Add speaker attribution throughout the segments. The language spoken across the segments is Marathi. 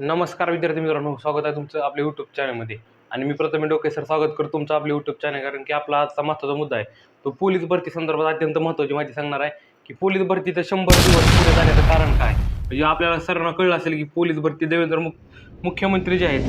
Speaker 1: नमस्कार विद्यार्थी मित्रांनो स्वागत आहे तुमचं आपल्या यूट्यूब चॅनलमध्ये आणि मी प्रथम डोके सर स्वागत करतो तुमचं आपल्या यूट्यूब चॅनल कारण की आपला आजचा महत्त्वाचा मुद्दा आहे. तो पोलीस भरती संदर्भात अत्यंत महत्त्वाची माहिती सांगणार आहे की पोलीस भरतीचं शंभर दिवस पुढे जाण्याचं कारण काय? म्हणजे आपल्याला सर्वांना कळलं असेल की पोलीस भरती देवेंद्र मुख मुख्यमंत्री जे आहेत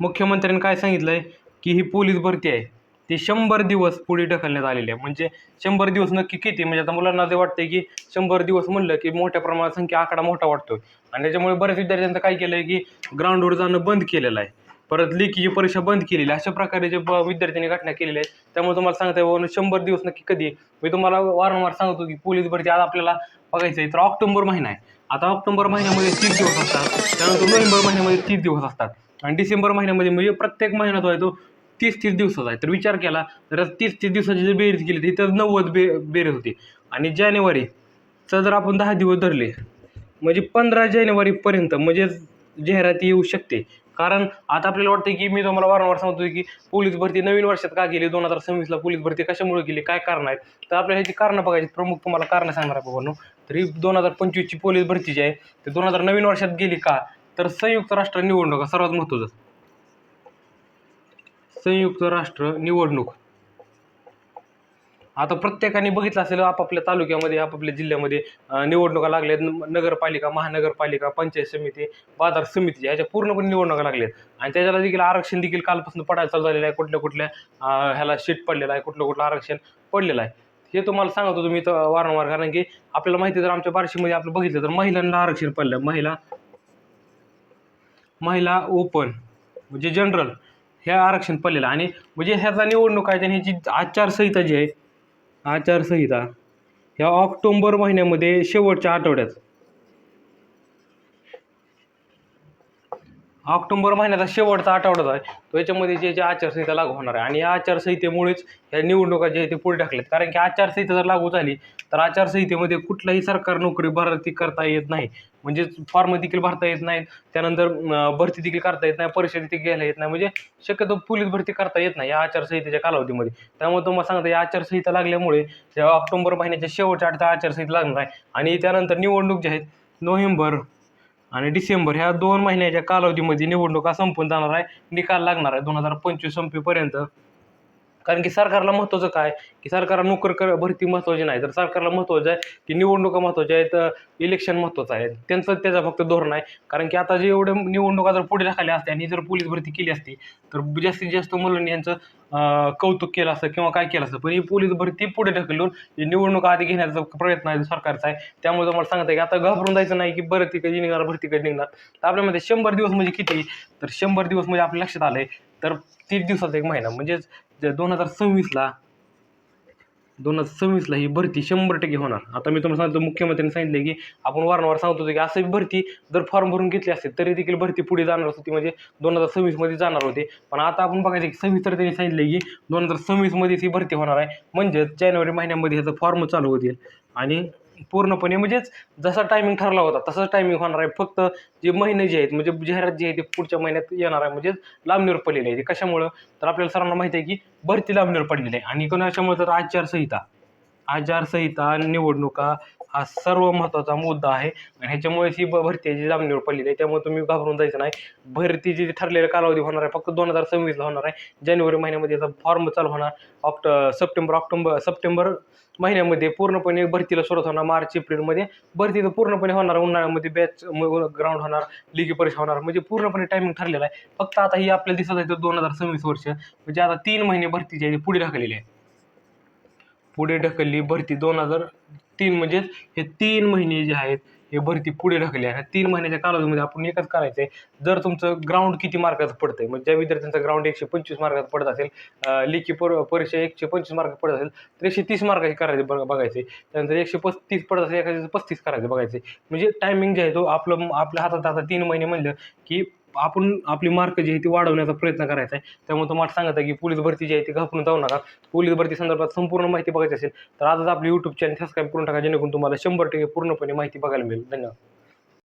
Speaker 1: मुख्यमंत्र्यांनी काय सांगितलं आहे की ही पोलीस भरती आहे. ते शंभर दिवस पुढे ढकलण्यात आलेले आहे म्हणजे शंभर दिवस नक्की किती म्हणजे आता मुलांना जे वाटतंय की शंभर दिवस म्हणलं की मोठ्या प्रमाणात संख्या आकडा मोठा वाटतोय आणि त्याच्यामुळे बऱ्याच विद्यार्थ्यांचं काय केलं आहे की ग्राउंडवर जाणं बंद केलेलं आहे. परत लेखीची परीक्षा बंद केलेली आहे. अशा प्रकारे जे ब- विद्यार्थ्यांनी घटना केलेल्या आहेत त्यामुळे तुम्हाला सांगता येईल शंभर दिवस नक्की कधी मी तुम्हाला वारंवार सांगतो की पोलीस भरती आज आपल्याला बघायचं आहे. तर ऑक्टोबर महिना आहे. आता ऑक्टोबर महिन्यामध्ये तीस दिवस असतात. त्यानंतर नोव्हेंबर महिन्यामध्ये तीस दिवस असतात. आणि डिसेंबर महिन्यामध्ये म्हणजे प्रत्येक महिना जो आहे तो तीस तीस दिवसाचा आहे. तर विचार केला तर तीस तीस दिवसाची जर बेरीज केली तर इथं नव्वद बे बेरीज होती. आणि जानेवारीचं जर आपण दहा दिवस धरले म्हणजे पंधरा जानेवारीपर्यंत म्हणजे जाहिरात येऊ शकते. कारण आता आपल्याला वाटतं की मी तुम्हाला वारंवार सांगतो की पोलीस भरती नवीन वर्षात का गेली दोन हजार सव्वीसला पोलीस भरती कशामुळे गेली काय कारण आहेत? तर आपल्याला ह्याची कारणं बघायची प्रमुख तुम्हाला कारणं सांगणार आहे बाबांनो तर ही दोन हजार पंचवीसची पोलीस भरती जी आहे. ते दोन हजार नवीन वर्षात गेली का? तर संयुक्त राष्ट्र निवडणुका सर्वात महत्त्वाचं. संयुक्त राष्ट्र निवडणूक. आता प्रत्येकाने बघितलं असेल आपापल्या तालुक्यामध्ये आपापल्या जिल्ह्यामध्ये निवडणुका लागल्यात. न- नगरपालिका महानगरपालिका पंचायत समिती बाजार समिती ह्याच्या पूर्णपणे निवडणुका लागल्यात. आणि त्याच्याला देखील आरक्षण देखील कालपासून पडायला चालू झालेलं आहे. कुठल्या कुठल्या ह्याला शीट पडलेलं आहे कुठलं कुठलं आरक्षण पडलेलं आहे. हे तुम्हाला सांगत होतो मी तर वारंवार कारण की आपल्याला माहिती जर आमच्या बार्शीमध्ये आपलं बघितलं तर महिलांना आरक्षण पडलं. महिला महिला ओपन म्हणजे जनरल हे आरक्षण पडलेलं. आणि म्हणजे ह्याचा निवडणूक आहे आणि ह्याची आचारसंहिता जी आहे आचारसंहिता ह्या ऑक्टोंबर महिन्यामध्ये शेवटच्या आठवड्यात ऑक्टोंबर महिन्याचा शेवटचा आठवडा आहे. तो याच्यामध्ये जे जे आचारसंहिता लागू होणार आहे. आणि या आचारसंहितेमुळेच ह्या निवडणुका जे आहे ते पुढे टाकल्यात कारण की आचारसंहिता जर लागू झाली तर आचारसंहितेमध्ये कुठलाही सरकार नोकरी भरती करता येत नाही. म्हणजेच फॉर्म देखील भरता येत नाहीत. त्यानंतर भरती देखील करता येत नाही. परीक्षा देखील घ्यायला येत नाही. म्हणजे शक्यतो पोलीस भरती करता येत नाही या आचारसंहितेच्या कालावधीमध्ये. त्यामुळे तुम्हाला सांगता या आचारसंहिता लागल्यामुळे या ऑक्टोबर महिन्याच्या शेवटच्या आठ आचारसंहिता लागणार आहे. आणि त्यानंतर निवडणूक जे आहेत नोव्हेंबर आणि डिसेंबर ह्या दोन महिन्याच्या कालावधीमध्ये निवडणुका संपून जाणार आहे. निकाल लागणार आहे दोन हजार पंचवीस संपेपर्यंत कारण की सरकारला महत्त्वाचं काय? की सरकारला नोकर कर भरती महत्त्वाची नाही. तर सरकारला महत्त्वाचं आहे की निवडणुका महत्त्वाच्या आहेत इलेक्शन महत्त्वाचं आहे. त्यांचं त्याचं फक्त धोरण आहे. कारण की आता जे एवढे निवडणुका जर पुढे टाकल्या असत्या आणि जर पोलीस भरती केली असती तर जास्तीत जास्त मुलांनी यांचं कौतुक केलं असतं किंवा काय केलं असतं. पण ही पोलीस भरती पुढे ढकलून ही निवडणूक आधी घेण्याचा प्रयत्न आहे सरकारचा आहे. त्यामुळे तुम्हाला सांगत आहे की आता घाबरून जायचं नाही की भरती कधी निघणार भरती कधी निघणार. तर आपल्यामध्ये शंभर दिवस म्हणजे किती? तर शंभर दिवस म्हणजे आपल्या लक्षात आलं आहे तर तीस दिवसाचा एक महिना. म्हणजेच दोन हजार सव्वीसला दोन हजार सव्वीसला ही भरती शंभर टक्के होणार. आता मी तुम्हाला सांगतो मुख्यमंत्र्यांनी सांगितले की आपण वारंवार सांगत होतो की असं भरती जर फॉर्म भरून घेतली असेल तरी देखील भरती पुढे जाणार होती. म्हणजे दोन हजार सव्वीसमध्ये जाणार होते. पण आता आपण बघायचं की सव्वीस तर त्यांनी सांगितले की दोन हजार सव्वीसमध्येच ही भरती होणार आहे. म्हणजेच जानेवारी महिन्यामध्ये ह्याचा फॉर्म चालू होतील. आणि पूर्णपणे. म्हणजेच जसा टायमिंग ठरला होता तसाच टायमिंग होणार आहे. फक्त जे महिने जे आहेत म्हणजे जाहिरात जी आहे ते पुढच्या महिन्यात येणार आहे. म्हणजेच लांबणीवर पडलेली आहे. ते कशामुळं? तर आपल्याला सर्वांना माहिती आहे की भरती लांबणीवर पडलेली आहे. आणि कोणाच्यामुळे तर आचारसंहिता आचारसंहिता निवडणुका हा सर्व महत्त्वाचा मुद्दा आहे. आणि ह्याच्यामुळेच ही ब- भरती आहे जी पडलेली आहे त्यामुळे तुम्ही घाबरून जायचं नाही. भरतीची जी ठरलेला कालावधी होणार आहे फक्त दोन हजार सव्वीसला होणार आहे. जानेवारी महिन्यामध्ये याचा फॉर्म चालू होणार. ऑक्ट सप्टेंबर ऑक्टोबर सप्टेंबर महिन्यामध्ये पूर्णपणे भरतीला सुरुवात होणार. मार्च एप्रिलमध्ये भरती तर पूर्णपणे होणार. उन्हाळ्यामध्ये बॅच ग्राउंड होणार. लिगी परीक्षा होणार. म्हणजे पूर्णपणे टायमिंग ठरलेला आहे. फक्त आता ही आपल्याला दिसत आहे दोन हजार सव्वीस वर्ष. म्हणजे आता तीन महिने भरतीची आहे ती पुढे ढकललेली आहे. पुढे ढकलली भरती दोन हजार तीन म्हणजेच हे तीन महिने जे आहेत हे भरती पुढे ढकलली आहे तीन महिन्याच्या कालावधीमध्ये आपण एकच करायचं आहे जर तुमचं ग्राउंड किती मार्काचं पडतं आहे म्हणजे ज्या विद्यार्थ्यांचं ग्राउंड एकशे पंचवीस मार्काचं पडत असेल लेखी पर परीक्षा एकशे पंचवीस मार्क पडत असेल तर एकशे तीस मार्काची करायचे बघ बघायचे. त्यानंतर एकशे पस्तीस पडत असेल एखाद्याचं पस्तीस करायचं बघायचे. म्हणजे टायमिंग जे आहे तो आपलं आपल्या हातात आता तीन महिने म्हणलं की आपण आपली मार्क जी आहे ती वाढवण्याचा प्रयत्न करायचा आहे. त्यामुळे तुम्हाला सांगत आहे की पोलीस भरती जी आहे ती घाबरून जाऊ नका. पोलीस भरती संदर्भात संपूर्ण माहिती बघायची असेल तर आजच आपली यूट्यूब चॅनल सबस्क्राईब करून टाका जेणेकरून तुम्हाला शंभर टक्के पूर्णपणे माहिती बघायला मिळेल. धन्यवाद.